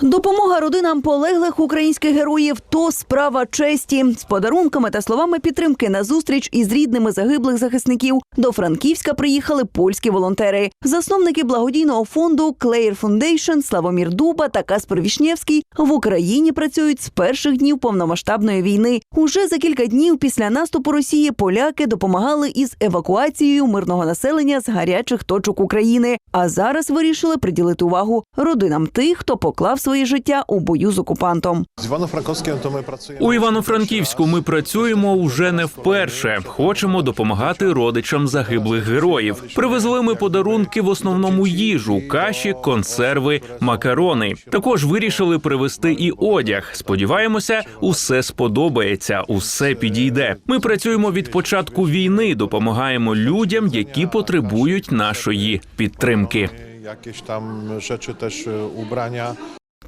Допомога родинам полеглих українських героїв то справа честі з подарунками та словами підтримки на зустріч із рідними загиблих захисників. До Франківська приїхали польські волонтери. Засновники благодійного фонду Claire Foundation Славомір Дуба та Каспер Вішнєвський в Україні працюють з перших днів повномасштабної війни. Уже за кілька днів після наступу Росії поляки допомагали із евакуацією мирного населення з гарячих точок України. А зараз вирішили приділити увагу родинам тих, хто поклав своє життя у бою з окупантом. З Івано-Франковським то ми працюємо У Івано-Франківську ми працюємо уже не вперше. Хочемо допомагати родичам загиблих героїв. Привезли ми подарунки в основному їжу, каші, консерви, макарони. Також вирішили привезти і одяг. Сподіваємося, усе сподобається, усе підійде. Ми працюємо від початку війни, допомагаємо людям, які потребують нашої підтримки. Jakieś tam rzeczy też e, ubrania.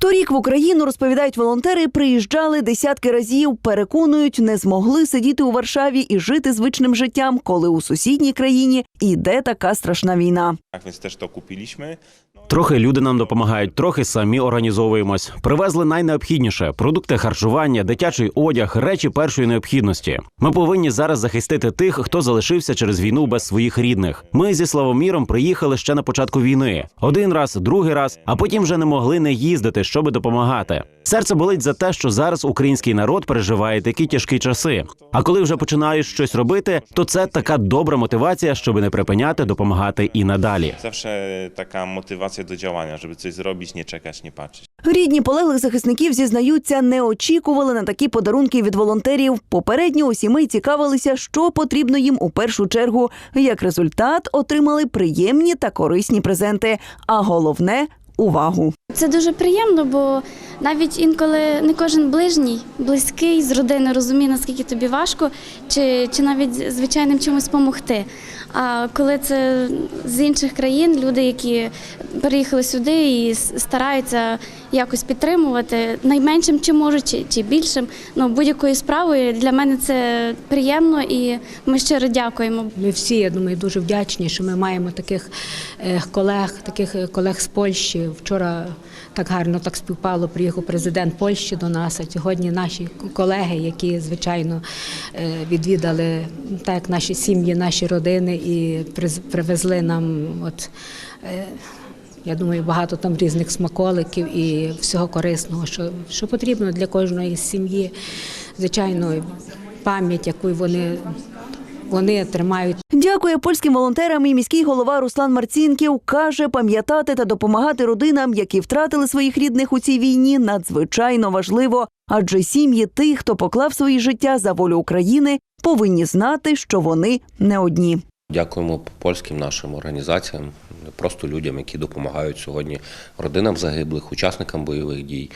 Торік в Україну розповідають волонтери, приїжджали десятки разів. Переконують, не змогли сидіти у Варшаві і жити звичним життям, коли у сусідній країні іде така страшна війна. Трохи люди нам допомагають, трохи самі організовуємось. Привезли найнеобхідніше: продукти харчування, дитячий одяг, речі першої необхідності. Ми повинні зараз захистити тих, хто залишився через війну без своїх рідних. Ми зі Славоміром приїхали ще на початку війни. Один раз, другий раз, а потім вже не могли не їздити, щоби допомагати. Серце болить за те, що зараз український народ переживає такі тяжкі часи. А коли вже починаєш щось робити, то це така добра мотивація, щоб не припиняти допомагати і надалі. Zawsze taka motywacja do działania, żeby coś zrobić, nie czekać, nie patrzeć. Рідні полеглих захисників зізнаються, не очікували на такі подарунки від волонтерів. Попередньо у сімей цікавилися, що потрібно їм у першу чергу. Як результат, отримали приємні та корисні презенти. А головне увагу. Це дуже приємно, бо навіть інколи не кожен ближній, близький з родини розуміє, наскільки тобі важко, чи, чи навіть звичайним чимось допомогти. А коли це з інших країн, люди, які переїхали сюди і стараються якось підтримувати, найменшим чи можуть, чи, чи більшим, ну будь-якою справою для мене це приємно і ми щиро дякуємо. Ми всі, я думаю, дуже вдячні, що ми маємо таких е, колег, таких е, колег з Польщі. Вчора так гарно так співпало. Приїхав президент Польщі до нас. А сьогодні наші колеги, які звичайно е, відвідали так наші сім'ї, наші родини і привезли нам от. е, Я думаю, багато там різних смаколиків і всього корисного, що, що потрібно для кожної сім'ї. Звичайно, пам'ять, яку вони, вони тримають Дякує польським волонтерам і міський голова Руслан Марцінків. Каже, пам'ятати та допомагати родинам, які втратили своїх рідних у цій війні, надзвичайно важливо. Адже сім'ї тих, хто поклав свої життя за волю України, повинні знати, що вони не одні. Дякуємо польським нашим організаціям, просто людям, які допомагають сьогодні родинам загиблих, учасникам бойових дій,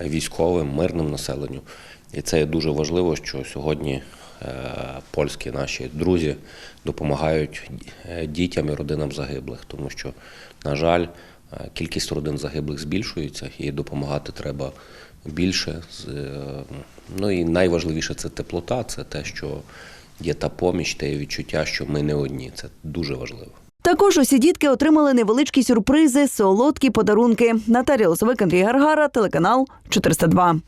військовим, мирним населенню. І це дуже важливо, що сьогодні польські наші друзі допомагають е, дітям і родинам загиблих, тому що, на жаль, е, кількість родин загиблих збільшується і допомагати треба більше. Е, Ну і найважливіше це теплота, це те, що є та поміч, те відчуття, що ми не одні. Це дуже важливо. Також усі дітки отримали невеличкі сюрпризи, солодкі подарунки. Наталія Лосовик, Андрій Гаргара, телеканал 402.